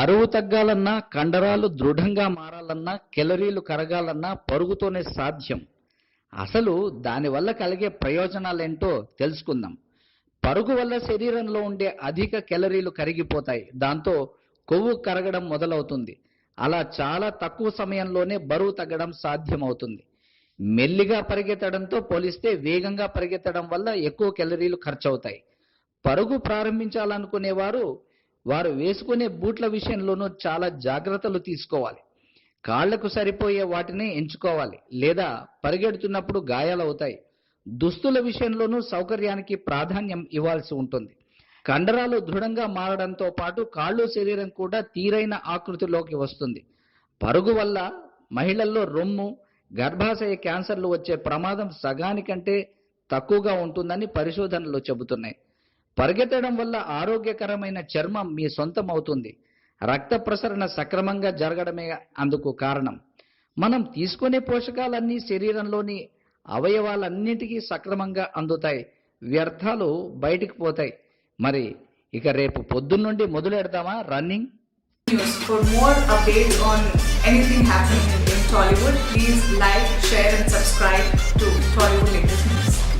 బరువు తగ్గాలన్నా కండరాలు దృఢంగా మారాలన్నా కెలరీలు కరగాలన్నా పరుగుతోనే సాధ్యం. అసలు దానివల్ల కలిగే ప్రయోజనాలేంటో తెలుసుకుందాం. పరుగు వల్ల శరీరంలో ఉండే అధిక కెలరీలు కరిగిపోతాయి. దాంతో కొవ్వు కరగడం మొదలవుతుంది. అలా చాలా తక్కువ సమయంలోనే బరువు తగ్గడం సాధ్యమవుతుంది. మెల్లిగా పరిగెత్తడంతో పోలిస్తే వేగంగా పరిగెత్తడం వల్ల ఎక్కువ కెలరీలు ఖర్చవుతాయి. పరుగు ప్రారంభించాలనుకునేవారు వారు వేసుకునే బూట్ల విషయంలోనూ చాలా జాగ్రత్తలు తీసుకోవాలి. కాళ్ళకు సరిపోయే వాటిని ఎంచుకోవాలి. లేదా పరిగెడుతున్నప్పుడు గాయాలవుతాయి దుస్తుల విషయంలోనూ సౌకర్యానికి ప్రాధాన్యం ఇవ్వాల్సి ఉంటుంది. కండరాలు దృఢంగా మారడంతో పాటు కాళ్ళు శరీరం కూడా తీరైన ఆకృతిలోకి వస్తుంది. పరుగు వల్ల మహిళల్లో రొమ్ము గర్భాశయ క్యాన్సర్లు వచ్చే ప్రమాదం సగానికంటే తక్కువగా ఉంటుందని పరిశోధనలు చెబుతున్నాయి. పరిగెత్తడం వల్ల ఆరోగ్యకరమైన చర్మం మీ సొంతం అవుతుంది రక్త ప్రసరణ సక్రమంగా జరగడమే అందుకు కారణం. మనం తీసుకునే పోషకాలన్నీ శరీరంలోని అవయవాలన్నిటికీ సక్రమంగా అందుతాయి. వ్యర్థాలు బయటికి పోతాయి. మరి ఇక రేపు పొద్దున్నుండి మొదలెడతామా running? News. For more updates on anything happening in, Tollywood, please like, share, and subscribe to Tollywood